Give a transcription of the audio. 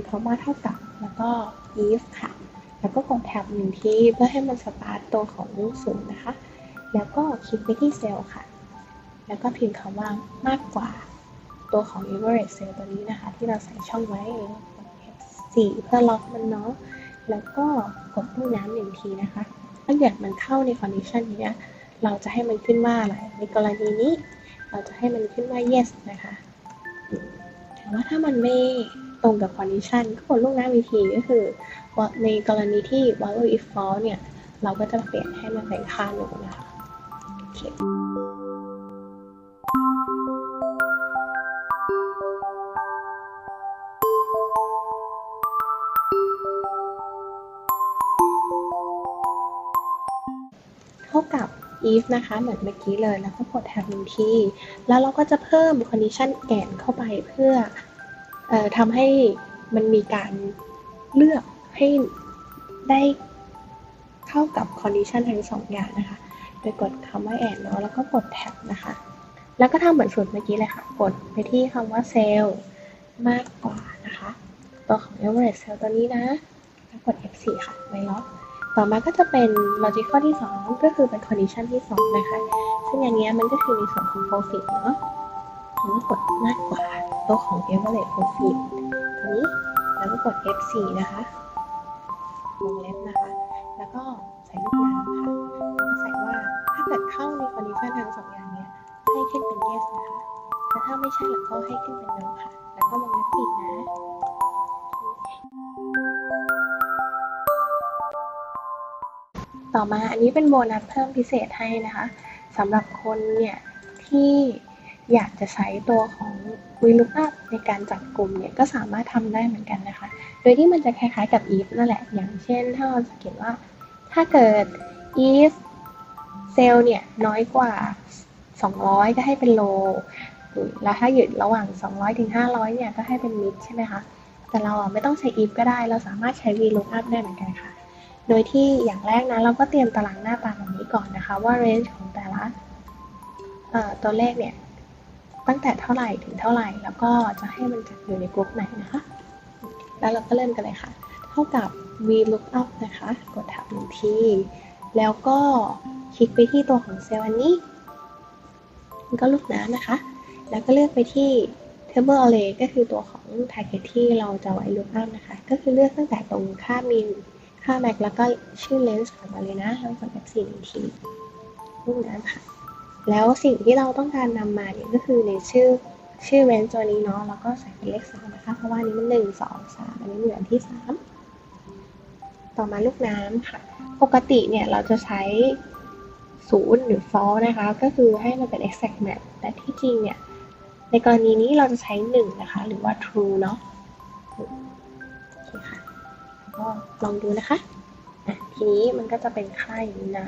คือคำว่าเท่ากับ แล้วก็ if ค่ะ แล้วก็กดแท็บหนึ่งทีเพื่อให้มันสตาร์ทตัวของศูนย์นะคะ แล้วก็คลิกไปที่เซลล์ค่ะ แล้วก็พิมพ์คำว่ามากกว่าตัวของ average cell ตัวนี้นะคะ ที่เราใส่ช่องไว้กด F4 เพื่อล็อกมันเนาะ แล้วก็กดลูกน้ำหนึ่งทีนะคะ ถ้าเกิดมันเข้าใน condition นี้ เราจะให้มันขึ้นว่าอะไร ในกรณีนี้ เราจะให้มันขึ้นว่า yes นะคะ แต่ว่าถ้ามันไม่ ตรงกับ condition ก็กดลูกน้ำอีกทีก็คือในกรณีที่ value if false เนี่ย เราก็จะเปลี่ยนให้มันเป็นค่า no นะคะโอเคเท่ากับ if นะคะ เหมือนเมื่อกี้เลย แล้วก็กดแท็บหนึ่งที แล้วเราก็จะเพิ่ม condition and เข้าไปเพื่อ ทำให้มันมีการเลือกให้ได้เข้ากับ condition ทั้งสองอย่างนะคะ โดยกดคำว่า and เนาะแล้วก็กดแท็บนะคะ แล้วก็ทำเหมือนสูตรเมื่อกี้เลยค่ะ กดไปที่คำว่า cell มากกว่านะคะ ตัวของ average cell ตัวนี้นะ แล้วกด F4 ค่ะไว้ล็อกต่อมาก็จะเป็น logic ข้อที่ 2 ก็คือเป็น condition ที่ 2 นะคะ ซึ่งอันเนี้ยมันก็คือในส่วนของ profit เนาะ แล้ก็กดมากกว่าตัวของ average profit ตัวนี้แล้วก็กด F4 นะคะวงเล็บนะคะ แล้วก็ใส่ลูกน้ำค่ะแล้วก็ใส่ว่าถ้าเกิดเข้าใน condition ทั้งสองอย่างเนี้ยให้ขึ้นเป็น yes นะคะ แต่ถ้าไม่ใช่แล้วก็ให้ขึ้นเป็น no ค่ะ แล้วก็วงเล็บปิดนะต่อมาอันนี้เป็นโบนัสเพิ่มพิเศษให้นะคะสำหรับคนเนี่ยที่ อยากจะใช้ตัวของ VLOOKUP ในการจัดกลุ่มเนี่ยก็สามารถทำได้เหมือนกันนะคะ โดยที่มันจะคล้ายๆกับ if นั่นแหละ อย่างเช่น ถ้าเราจะเขียนว่า ถ้าเกิด if เซลล์เนี่ยน้อยกว่า 200 ก็ให้เป็น low แล้วถ้าอยู่ระหว่าง 200ถึง500 เนี่ยก็ให้เป็น mid ใช่ไหมคะ แต่เราไม่ต้องใช้ if ก็ได้ เราสามารถใช้ VLOOKUP ได้เหมือนกันค่ะ โดยที่อย่างแรกนะเราก็เตรียมตารางหน้าตาแบบนี้ก่อนนะคะ ว่า range ของแต่ละตัวเลขเนี่ย ตั้งแต่เท่าไหร่ถึงเท่าไหร่ แล้วก็จะให้มันอยู่ในกลุ่มไหนนะคะ แล้วเราก็เริ่มกันเลยค่ะ เท่ากับ VLOOKUP นะคะ กดท็บหนึ่งที แล้วก็คลิกไปที่ตัวของเซลล์อันนี้มันก็ลูกน้ำนะคะ แล้วก็เลือกไปที่ Table Array ก็คือตัวของ target ที่เราจะไว้ lookup นะคะ ก็คือเลือกตั้งแต่ตรงค่า min ค่า max แล้วก็ชื่อ range ของมันเลยนะแล้วกด F4 หนึ่งทีลูกน้ำค่ะ แล้วสิ่งที่เราต้องการนำมาเนี่ยก็คือในชื่อชื่อ range ตัวนี้เนาะแล้วก็ใส่เป็นเลขสามนะคะเพราะว่านี้มันหนึ่งสองสามอันนี้เหมือนที่สามต่อมาลูกน้ำค่ะปกติเนี่ยเราจะใช้ศูนย์หรือ false นะคะ ก็คือให้มันเป็น exact match แต่ที่จริงเนี่ย ในกรณีนี้เราจะใช้หนึ่งนะคะ หรือว่า true เนาะโอเคค่ะก็ลองดูนะคะะทีนี้มันก็จะเป็นค่าอย่างนี้นะ